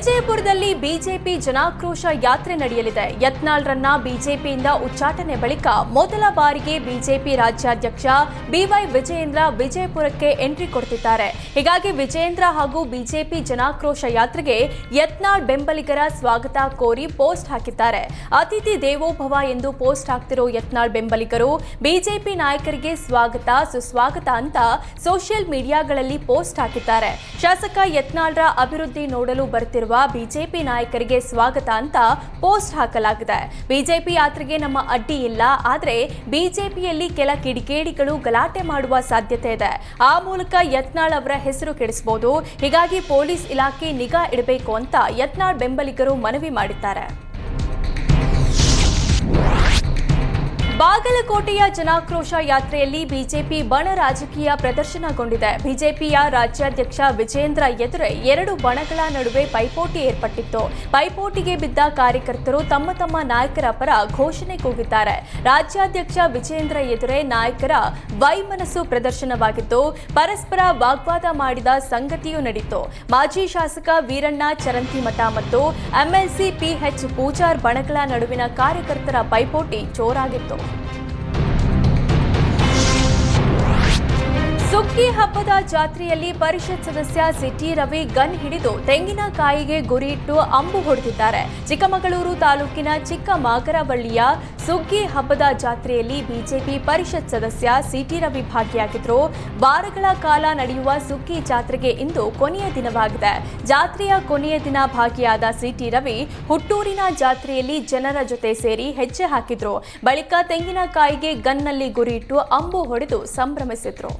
ವಿಜಯಪುರದಲ್ಲಿ ಬಿಜೆಪಿ ಜನಾಕ್ರೋಶ ಯಾತ್ರೆ ನಡೆಯಲಿದೆ. ಯತ್ನಾಳ್ರನ್ನ ಬಿಜೆಪಿಯಿಂದ ಉಚ್ಚಾಟನೆ ಬಳಿಕ ಮೊದಲ ಬಾರಿಗೆ ಬಿಜೆಪಿ ರಾಜ್ಯಾಧ್ಯಕ್ಷ ಬಿವೈ ವಿಜಯೇಂದ್ರ ವಿಜಯಪುರಕ್ಕೆ ಎಂಟ್ರಿ ಕೊಡ್ತಿದ್ದಾರೆ. ಹೀಗಾಗಿ ವಿಜಯೇಂದ್ರ ಹಾಗೂ ಬಿಜೆಪಿ ಜನಾಕ್ರೋಶ ಯಾತ್ರೆಗೆ ಯತ್ನಾಳ್ ಬೆಂಬಲಿಗರ ಸ್ವಾಗತ ಕೋರಿ ಪೋಸ್ಟ್ ಹಾಕಿದ್ದಾರೆ. ಅತಿಥಿ ದೇವೋಭವ ಎಂದು ಪೋಸ್ಟ್ ಹಾಕ್ತಿರೋ ಯತ್ನಾಳ್ ಬೆಂಬಲಿಗರು ಬಿಜೆಪಿ ನಾಯಕರಿಗೆ ಸ್ವಾಗತ, ಸುಸ್ವಾಗತ ಅಂತ ಸೋಷಿಯಲ್ ಮೀಡಿಯಾಗಳಲ್ಲಿ ಪೋಸ್ಟ್ ಹಾಕಿದ್ದಾರೆ. ಶಾಸಕ ಯತ್ನಾಳ್ರ ಅಭಿವೃದ್ಧಿ ನೋಡಲು ಬರ್ತಿರುವ ಬಿಜೆಪಿ ನಾಯಕರಿಗೆ ಸ್ವಾಗತ ಅಂತ ಪೋಸ್ಟ್ ಹಾಕಲಾಗಿದೆ. ಬಿಜೆಪಿ ಯಾತ್ರೆಗೆ ನಮ್ಮ ಅಡ್ಡಿ ಇಲ್ಲ, ಆದರೆ ಬಿಜೆಪಿಯಲ್ಲಿ ಕೆಲ ಕಿಡಿಕೇಡಿಗಳು ಗಲಾಟೆ ಮಾಡುವ ಸಾಧ್ಯತೆ ಇದೆ. ಆ ಮೂಲಕ ಯತ್ನಾಳ್ ಅವರ ಹೆಸರು ಕೆಡಿಸಬಹುದು ಹೀಗಾಗಿ ಪೊಲೀಸ್ ಇಲಾಖೆ ನಿಗಾ ಇಡಬೇಕು ಅಂತ ಯತ್ನಾಳ್ ಬೆಂಬಲಿಗರು ಮನವಿ ಮಾಡಿದ್ದಾರೆ. ಬಾಗಲಕೋಟೆಯ ಜನಾಕ್ರೋಶ ಯಾತ್ರೆಯಲ್ಲಿ ಬಿಜೆಪಿ ಬಣ ರಾಜಕೀಯ ಪ್ರದರ್ಶನಗೊಂಡಿದೆ. ಬಿಜೆಪಿಯ ರಾಜ್ಯಾಧ್ಯಕ್ಷ ವಿಜೇಂದ್ರ ಎದುರೆ ಎರಡು ಬಣಗಳ ನಡುವೆ ಪೈಪೋಟಿ ಏರ್ಪಟ್ಟಿತ್ತು. ಪೈಪೋಟಿಗೆ ಬಿದ್ದ ಕಾರ್ಯಕರ್ತರು ತಮ್ಮ ತಮ್ಮ ನಾಯಕರ ಪರ ಘೋಷಣೆ ಕೂಗಿದ್ದಾರೆ. ರಾಜ್ಯಾಧ್ಯಕ್ಷ ವಿಜೇಂದ್ರ ಎದುರೆ ನಾಯಕರ ವೈಮನಸ್ಸು ಪ್ರದರ್ಶನವಾಗಿದ್ದು ಪರಸ್ಪರ ವಾಗ್ವಾದ ಮಾಡಿದ ಸಂಗತಿಯೂ ನಡೆಯಿತು ಮಾಜಿ ಶಾಸಕ ವೀರಣ್ಣ ಚರಂತಿಮಠ ಮತ್ತು ಎಂಎಲ್ಸಿ ಪಿಎಚ್ ಪೂಜಾರ್ ಬಣಗಳ ನಡುವಿನ ಕಾರ್ಯಕರ್ತರ ಪೈಪೋಟಿ ಜೋರಾಗಿತ್ತು. ಸುಗ್ಗಿ ಹಬ್ಬದ ಜಾತ್ರೆಯಲ್ಲಿ ಪರಿಷತ್ ಸದಸ್ಯ ಸಿಟಿ ರವಿ ಗನ್ ಹಿಡಿದು ತೆಂಗಿನಕಾಯಿಗೆ ಗುರಿಯಿಟ್ಟು ಅಂಬು ಹೊಡೆದಿದ್ದಾರೆ. ಚಿಕ್ಕಮಗಳೂರು ತಾಲೂಕಿನ ಚಿಕ್ಕಮಾಗರವಳ್ಳಿಯ ಸುಗ್ಗಿ ಹಬ್ಬದ ಜಾತ್ರೆಯಲ್ಲಿ ಬಿಜೆಪಿ ಪರಿಷತ್ ಸದಸ್ಯ ಸಿಟಿ ರವಿ ಭಾಗಿಯಾಗಿದ್ರು. ವಾರಗಳ ಕಾಲ ನಡೆಯುವ ಸುಗ್ಗಿ ಜಾತ್ರೆಗೆ ಇಂದು ಕೊನೆಯ ದಿನವಾಗಿದೆ. ಜಾತ್ರೆಯ ಕೊನೆಯ ದಿನ ಭಾಗಿಯಾದ ಸಿಟಿ ರವಿ ಹುಟ್ಟೂರಿನ ಜಾತ್ರೆಯಲ್ಲಿ ಜನರ ಜೊತೆ ಸೇರಿ ಹೆಜ್ಜೆ ಹಾಕಿದ್ರು. ಬಳಿಕ ತೆಂಗಿನಕಾಯಿಗೆ ಗನ್ನಲ್ಲಿ ಗುರಿಯಿಟ್ಟು ಅಂಬು ಹೊಡೆದು ಸಂಭ್ರಮಿಸಿದ್ರು.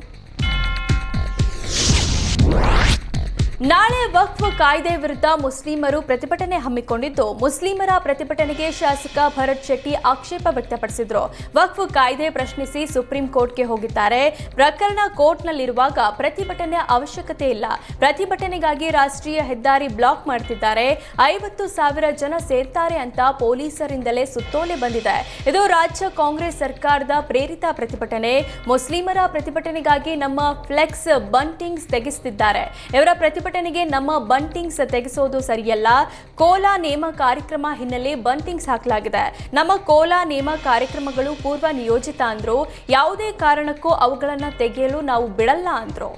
ನಾಳೆ ವಕ್ಫ್ ಕಾಯ್ದೆ ವಿರುದ್ಧ ಮುಸ್ಲಿಮರು ಪ್ರತಿಭಟನೆ ಹಮ್ಮಿಕೊಂಡಿದ್ದು, ಮುಸ್ಲಿಮರ ಪ್ರತಿಭಟನೆಗೆ ಶಾಸಕ ಭರತ್ ಶೆಟ್ಟಿ ಆಕ್ಷೇಪ ವ್ಯಕ್ತಪಡಿಸಿದ್ರು. ವಕ್ಫ್ ಕಾಯ್ದೆ ಪ್ರಶ್ನಿಸಿ ಸುಪ್ರೀಂ ಕೋರ್ಟ್ಗೆ ಹೋಗಿದ್ದಾರೆ. ಪ್ರಕರಣ ಕೋರ್ಟ್ನಲ್ಲಿರುವಾಗ ಪ್ರತಿಭಟನೆ ಅವಶ್ಯಕತೆ ಇಲ್ಲ. ಪ್ರತಿಭಟನೆಗಾಗಿ ರಾಷ್ಟ್ರೀಯ ಹೆದ್ದಾರಿ ಬ್ಲಾಕ್ ಮಾಡ್ತಿದ್ದಾರೆ. ಐವತ್ತು ಸಾವಿರ ಜನ ಸೇರ್ತಾರೆ ಅಂತ ಪೊಲೀಸರಿಂದಲೇ ಸುತ್ತೋಲೆ ಬಂದಿದೆ. ಇದು ರಾಜ್ಯ ಕಾಂಗ್ರೆಸ್ ಸರ್ಕಾರದ ಪ್ರೇರಿತ ಪ್ರತಿಭಟನೆ. ಮುಸ್ಲಿಮರ ಪ್ರತಿಭಟನೆಗಾಗಿ ನಮ್ಮ ಫ್ಲೆಕ್ಸ್ ಬಂಟಿಂಗ್ಸ್ ತೆಗೆಸುತ್ತಿದ್ದಾರೆ ಇವರ ಪ್ರತಿಭಟನೆಗೆ ನಮ್ಮ ಬಂಟಿಂಗ್ಸ್ ತೆಗೆಸೋದು ಸರಿಯಲ್ಲ. ಕೋಲಾ ನೇಮ ಕಾರ್ಯಕ್ರಮ ಹಿನ್ನೆಲೆ ಬಂಟಿಂಗ್ಸ್ ಹಾಕಲಾಗಿದೆ. ನಮ್ಮ ಕೋಲಾ ನೇಮ ಕಾರ್ಯಕ್ರಮಗಳು ಪೂರ್ವ ನಿಯೋಜಿತ ಅಂದ್ರು. ಯಾವುದೇ ಕಾರಣಕ್ಕೂ ಅವುಗಳನ್ನು ತೆಗೆಯಲು ನಾವು ಬಿಡಲ್ಲ ಅಂದ್ರು.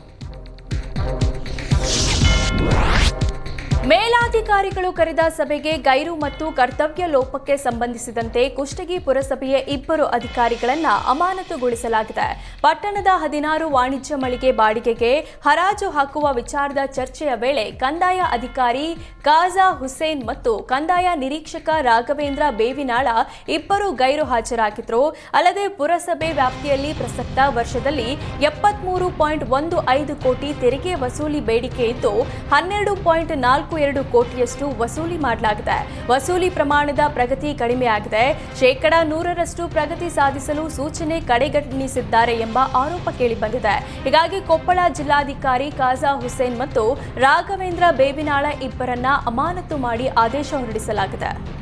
ಮೇಲಾಧಿಕಾರಿಗಳು ಕರೆದ ಸಭೆಗೆ ಗೈರು ಮತ್ತು ಕರ್ತವ್ಯ ಲೋಪಕ್ಕೆ ಸಂಬಂಧಿಸಿದಂತೆ ಕುಷ್ಟಗಿ ಪುರಸಭೆಯ ಇಬ್ಬರು ಅಧಿಕಾರಿಗಳನ್ನ ಅಮಾನತುಗೊಳಿಸಲಾಗಿದೆ. ಪಟ್ಟಣದ ಹದಿನಾರು ವಾಣಿಜ್ಯ ಮಳಿಗೆ ಬಾಡಿಗೆಗೆ ಹರಾಜು ಹಾಕುವ ವಿಚಾರದ ಚರ್ಚೆಯ ವೇಳೆ ಕಂದಾಯ ಅಧಿಕಾರಿ ಕಾಜಾ ಹುಸೇನ್ ಮತ್ತು ಕಂದಾಯ ನಿರೀಕ್ಷಕ ರಾಘವೇಂದ್ರ ಬೇವಿನಾಳ ಇಬ್ಬರು ಗೈರು ಹಾಜರಾಗಿದ್ರು. ಅಲ್ಲದೆ ಪುರಸಭೆ ವ್ಯಾಪ್ತಿಯಲ್ಲಿ ಪ್ರಸಕ್ತ ವರ್ಷದಲ್ಲಿ ಎಪ್ಪತ್ಮೂರು ಪಾಯಿಂಟ್ ಒಂದು ಐದು ಕೋಟಿ ತೆರಿಗೆ ವಸೂಲಿ ಬೇಡಿಕೆ ಇದ್ದು, ಹನ್ನೆರಡು ಪಾಯಿಂಟ್ ನಾಲ್ಕು ಎರಡು ಕೋಟಿಯಷ್ಟು ವಸೂಲಿ ಮಾಡಲಾಗಿದೆ. ವಸೂಲಿ ಪ್ರಮಾಣದ ಪ್ರಗತಿ ಕಡಿಮೆಯಾಗಿದೆ ಶೇಕಡ ನೂರರಷ್ಟು ಪ್ರಗತಿ ಸಾಧಿಸಲು ಸೂಚನೆ ಕಡೆಗಣಿಸಿದ್ದಾರೆ ಎಂಬ ಆರೋಪ ಕೇಳಿಬಂದಿದೆ. ಹೀಗಾಗಿ ಕೊಪ್ಪಳ ಜಿಲ್ಲಾಧಿಕಾರಿ ಕಾಜಾ ಹುಸೇನ್ ಮತ್ತು ರಾಘವೇಂದ್ರ ಬೇಬಿನಾಳ ಇಬ್ಬರನ್ನ ಅಮಾನತು ಮಾಡಿ ಆದೇಶ ಹೊರಡಿಸಲಾಗಿದೆ.